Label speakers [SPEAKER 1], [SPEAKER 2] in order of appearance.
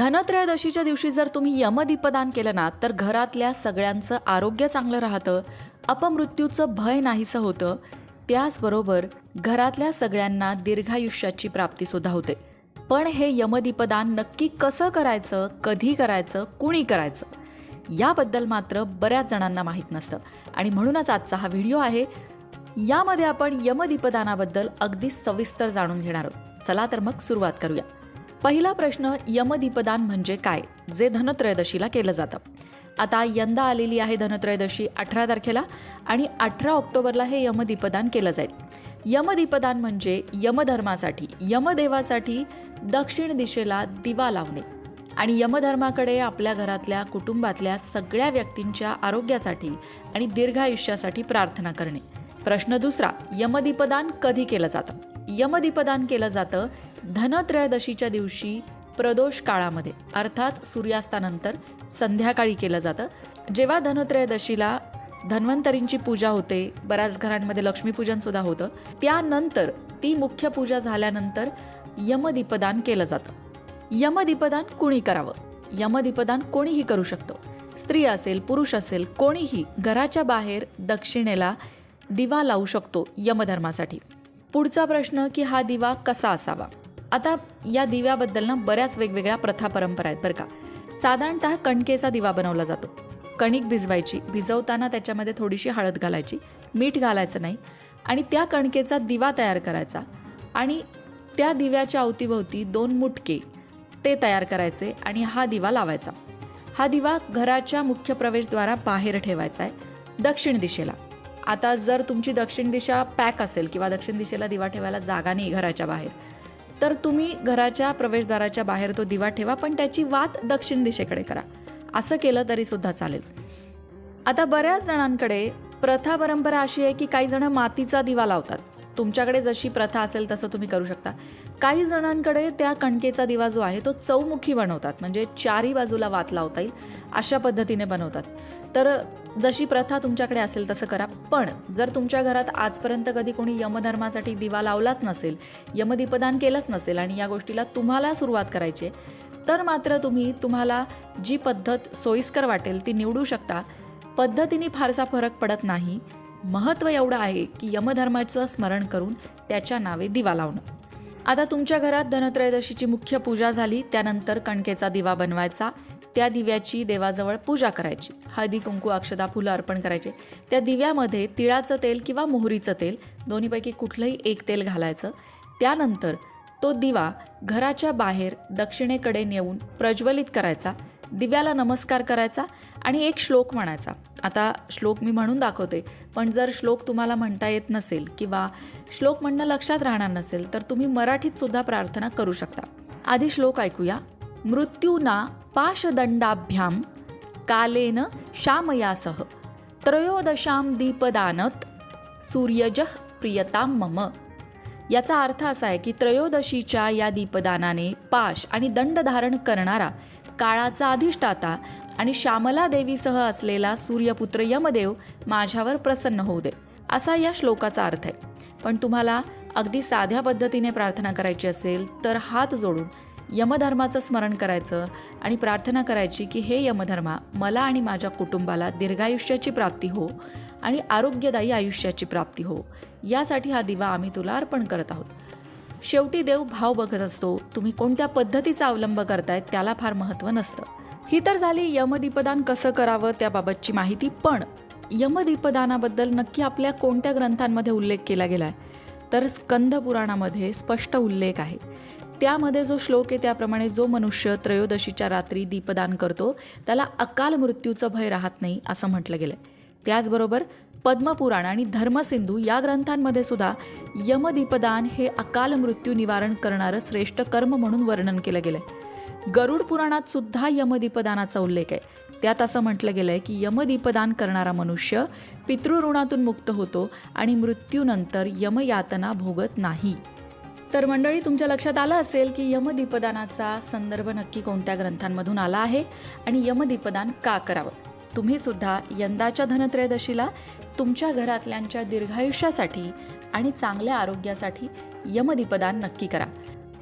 [SPEAKER 1] धनत्रयोदशीच्या दिवशी जर तुम्ही यमदीपदान केलं ना तर घरातल्या सगळ्यांचं आरोग्य चांगलं राहतं अपमृत्यूचं भय नाहीसं होतं. त्याचबरोबर घरातल्या सगळ्यांना दीर्घायुष्याची प्राप्तीसुद्धा होते. पण हे यमदीपदान नक्की कसं करायचं कधी करायचं कुणी करायचं याबद्दल मात्र बऱ्याच जणांना माहीत नसतं. आणि म्हणूनच आजचा हा व्हिडिओ आहे. यामध्ये आपण यमदीपदानाबद्दल अगदी सविस्तर जाणून घेणार आहोत. चला तर मग सुरुवात करूया. पहिला प्रश्न यमदीपदान म्हणजे काय जे धनत्रयोदशीला केलं जातं. आता यंदा आलेली आहे धनत्रयोदशी अठरा तारखेला आणि अठरा ऑक्टोबरला हे यमदीपदान केलं जाईल. यमदीपदान म्हणजे यमधर्मासाठी यमदेवासाठी दक्षिण दिशेला दिवा लावणे आणि यमधर्माकडे आपल्या घरातल्या कुटुंबातल्या सगळ्या व्यक्तींच्या आरोग्यासाठी आणि दीर्घायुष्यासाठी प्रार्थना करणे. प्रश्न दुसरा यमदीपदान कधी केलं जातं? यमदीपदान केलं जातं धनत्रयोदशीच्या दिवशी प्रदोष काळामध्ये. अर्थात सूर्यास्तानंतर संध्याकाळी केलं जातं. जेव्हा धनत्रयोदशीला धन्वंतरींची पूजा होते बऱ्याच घरांमध्ये लक्ष्मीपूजनसुद्धा होतं त्यानंतर ती मुख्य पूजा झाल्यानंतर यमदीपदान केलं जातं. यमदीपदान कुणी करावं? यमदीपदान कोणीही करू शकतो. स्त्री असेल पुरुष असेल कोणीही घराच्या बाहेर दक्षिणेला दिवा लावू शकतो यमधर्मासाठी. पुढचा प्रश्न की हा दिवा कसा असावा? आता या दिव्याबद्दल ना बऱ्याच वेगवेगळ्या प्रथा परंपरा आहेत बरं का. साधारणतः कणकेचा दिवा बनवला जातो. कणिक भिजवायची भिजवताना त्याच्यामध्ये थोडीशी हळद घालायची मीठ घालायचं नाही आणि त्या कणकेचा दिवा तयार करायचा आणि त्या दिव्याच्या अवतीभोवती दोन मुटके ते तयार करायचे आणि हा दिवा लावायचा. हा दिवा घराच्या मुख्य प्रवेशद्वारा बाहेर ठेवायचा आहे दक्षिण दिशेला. आता जर तुमची दक्षिण दिशा पॅक असेल किंवा दक्षिण दिशेला दिवा ठेवायला जागा नाही घराच्या बाहेर तर तुम्ही घराच्या प्रवेशद्वाराच्या बाहेर तो दिवा ठेवा पण त्याची वात दक्षिण दिशेकडे करा. असं केलं तरी सुद्धा चालेल. आता बऱ्याच जणांकडे प्रथा परंपरा अशी आहे की काही जण मातीचा दिवा लावतात. तुमच्याकडे जशी प्रथा असेल तसं तुम्ही करू शकता. काही जणांकडे त्या कणकेचा दिवा जो आहे तो चौमुखी बनवतात. म्हणजे चारी बाजूला वात लावता येईल अशा पद्धतीने बनवतात. तर जशी प्रथा तुमच्याकडे असेल तसं करा. पण जर तुमच्या घरात आजपर्यंत कधी कोणी यमधर्मासाठी दिवा लावलाच नसेल यमदीपदान केलंच नसेल आणि या गोष्टीला तुम्हाला सुरुवात करायची आहे तर मात्र तुम्ही तुम्हाला जी पद्धत सोयीस्कर वाटेल ती निवडू शकता. पद्धतीने फारसा फरक पडत नाही. महत्त्व एवढं आहे की यमधर्माचं स्मरण करून त्याच्या नावे दिवा लावणं. आता तुमच्या घरात धनत्रयोदशीची मुख्य पूजा झाली त्यानंतर कणकेचा दिवा बनवायचा. त्या दिव्याची देवाजवळ पूजा करायची. हळदी कुंकू अक्षदा फुलं अर्पण करायचे. त्या दिव्यामध्ये तिळाचं तेल किंवा मोहरीचं तेल दोन्हीपैकी कुठलंही एक तेल घालायचं. त्यानंतर तो दिवा घराच्या बाहेर दक्षिणेकडे नेऊन प्रज्वलित करायचा. दिव्याला नमस्कार करायचा आणि एक श्लोक म्हणायचा. आता श्लोक मी म्हणून दाखवते. पण जर श्लोक तुम्हाला म्हणता येत नसेल किंवा श्लोक म्हणणं लक्षात राहणार नसेल तर तुम्ही मराठीत सुद्धा प्रार्थना करू शकता. आधी श्लोक ऐकूया. मृत्यूना पाशदंडाभ्याम कालेन श्यामयासह त्रयोदशाम दीपदानत सूर्यज प्रियताम मम. याचा अर्थ असा आहे की त्रयोदशीच्या या दीपदानाने पाश आणि दंड धारण करणारा काळाचा अधिष्ठाता आणि श्यामला देवीसह असलेला सूर्यपुत्र यमदेव माझ्यावर प्रसन्न होऊ दे असा या श्लोकाचा अर्थ आहे. पण तुम्हाला अगदी साध्या पद्धतीने प्रार्थना करायची असेल तर हात जोडून यमधर्माचं स्मरण करायचं आणि प्रार्थना करायची की हे यमधर्मा मला आणि माझ्या कुटुंबाला दीर्घायुष्याची प्राप्ती हो आणि आरोग्यदायी आयुष्याची प्राप्ती हो. यासाठी हा दिवा आम्ही तुला अर्पण करत आहोत. शेवटी देव भाव बघत असतो तुम्ही कोणत्या पद्धतीचा अवलंब करतायत त्याला फार महत्त्व नसतं. ही तर झाली यमदीपदान कसं करावं त्याबाबतची माहिती पण यमदीपदानाबद्दल नक्की आपल्या कोणत्या ग्रंथांमध्ये उल्लेख केला गेला आहे तर स्कंद पुराणामध्ये स्पष्ट उल्लेख आहे. त्यामध्ये जो श्लोक आहे त्याप्रमाणे जो मनुष्य त्रयोदशीच्या रात्री दीपदान करतो त्याला अकाल मृत्यूचं भय राहत नाही असं म्हटलं गेलं त्याचबरोबर पद्मपुराण आणि धर्मसिंधू या ग्रंथांमध्ये सुद्धा यमदीपदान हे अकाल मृत्यू निवारण करणारं श्रेष्ठ कर्म म्हणून वर्णन केलं गेलं आहे गरुड पुराणात सुद्धा यमदीपदानाचा उल्लेख आहे. त्यात असं म्हटलं गेलंय की यमदीपदान करणारा मनुष्य पितृऋणातून मुक्त होतो आणि मृत्यूनंतर यमयातना भोगत नाही. तर मंडळी तुमच्या लक्षात आलं असेल की यमदीपदानाचा संदर्भ नक्की कोणत्या ग्रंथांमधून आला आहे आणि यमदीपदान का करावं? तुम्ही सुद्धा यंदाच्या धनत्रयोदशीला तुमच्या घरातल्यांच्या दीर्घायुष्यासाठी आणि चांगल्या आरोग्यासाठी यमदीपदान नक्की करा.